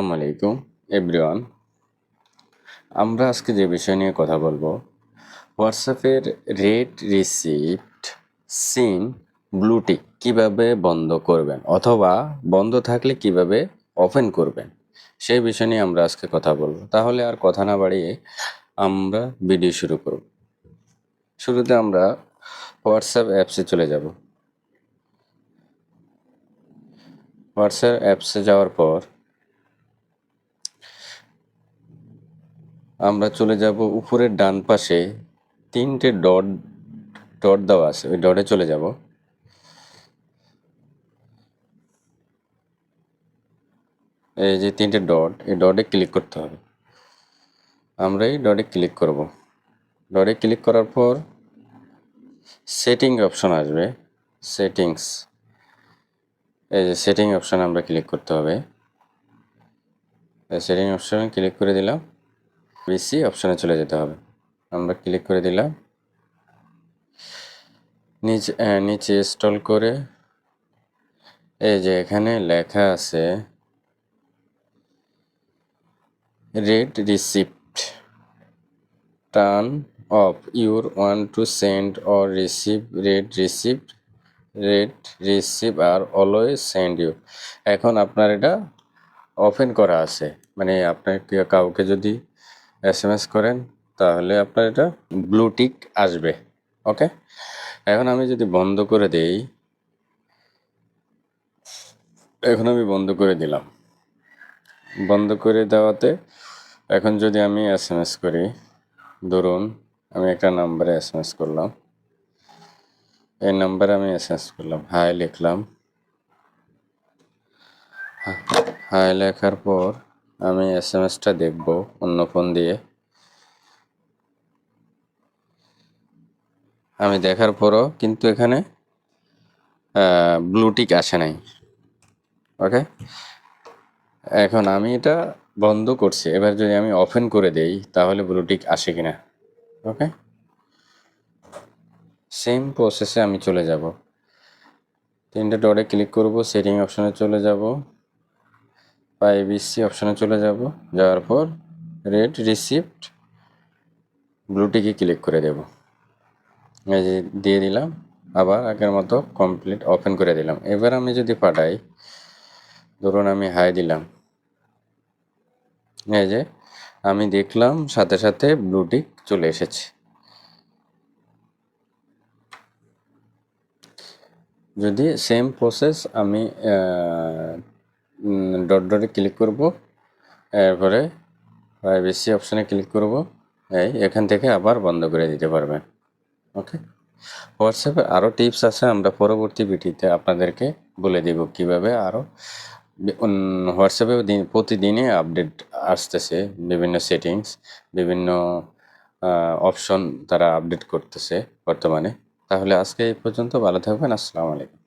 আসসালামু আলাইকুম, এভরিওয়ান। আমরা আজকে যে বিষয় নিয়ে কথা বলব, হোয়াটসঅ্যাপের রেড রিসিপ্ট সিন ব্লুটিক কীভাবে বন্ধ করবেন অথবা বন্ধ থাকলে কীভাবে ওপেন করবেন, সেই বিষয় নিয়ে আমরা আজকে কথা বলব। তাহলে আর কথা না বাড়িয়ে আমরা ভিডিও শুরু করব। শুরুতে আমরা হোয়াটসঅ্যাপ অ্যাপসে চলে যাব। হোয়াটসঅ্যাপ অ্যাপসে যাওয়ার পর আমরা চলে যাব উপরের ডান পাশে। তিনটে ডট ডট দেওয়া আছে, ওই ডটে চলে যাব। এই যে তিনটে ডট, এই ডটে ক্লিক করতে হবে। আমরা এই ডটে ক্লিক করব। ডটে ক্লিক করার পর সেটিং অপশন আসবে, সেটিংস। এই যে সেটিং অপশন আমরা ক্লিক করতে হবে। সেটিং অপশনে ক্লিক করে দিলাম। বিসি অপশনে চলে যেতে হবে। আমরা ক্লিক করে দিলাম। নিচে নিচে ইনস্টল করে এই যে এখানে লেখা আছে read receipt turn off your one two send or receive read receipt read receive R always send you এখন আপনার এটা ওপেন করা আছে। মানে আপনার কাউকে যদি এস এম এস করেন, তাহলে আপনার এটা ব্লুটিক আসবে ওকে এখন আমি যদি বন্ধ করে দেই, এখন আমি বন্ধ করে দিলাম। বন্ধ করে দেওয়াতে এখন যদি আমি এস এম এস করি, ধরুন আমি একটা নাম্বারে এস এম এস করলাম, এই নাম্বারে আমি এস এম এস করলাম হাই লিখলাম। হাই লেখার পর আমি এস এম এসটা দেখব অন্য ফোন দিয়ে। আমি দেখার পরও কিন্তু এখানে ব্লুটিক আসে নাই। ওকে এখন আমি এটা বন্ধ করছি। এবার যদি আমি অফেন করে দেই, তাহলে ব্লুটিক আসে কিনা? ওকে সেম প্রসেসে আমি চলে যাব। তিনটে ডটে ক্লিক করব সেটিং অপশনে চলে যাব। প্রাইভেসি অপশানে চলে যাব। যাওয়ার পর রেড রিসিপ্ট ব্লুটিকে ক্লিক করে দেব। এই যে দিয়ে দিলাম, আবার আগের মতো কমপ্লিট ওপেন করে দিলাম। এবার আমি যদি পাঠাই, ধরুন আমি হাই দিলাম। এই যে আমি দেখলাম সাথে সাথে ব্লুটিক চলে এসেছে। যদি সেম প্রসেস আমি ডট ডটে ক্লিক করব। এরপরে প্রাইভেসি অপশানে ক্লিক করব। এই এখান থেকে আবার বন্ধ করে দিতে পারবেন। ওকে হোয়াটসঅ্যাপে আরও টিপস আছে, আমরা পরবর্তী ভিডিওতে আপনাদেরকে বলে দিব কীভাবে আরও হোয়াটসঅ্যাপে দিন, প্রতিদিনই আপডেট আসতেছে বিভিন্ন সেটিংস বিভিন্ন অপশন তারা আপডেট করতেছে বর্তমানে। তাহলে আজকে এই পর্যন্ত, ভালো থাকবেন, আসসালামু আলাইকুম।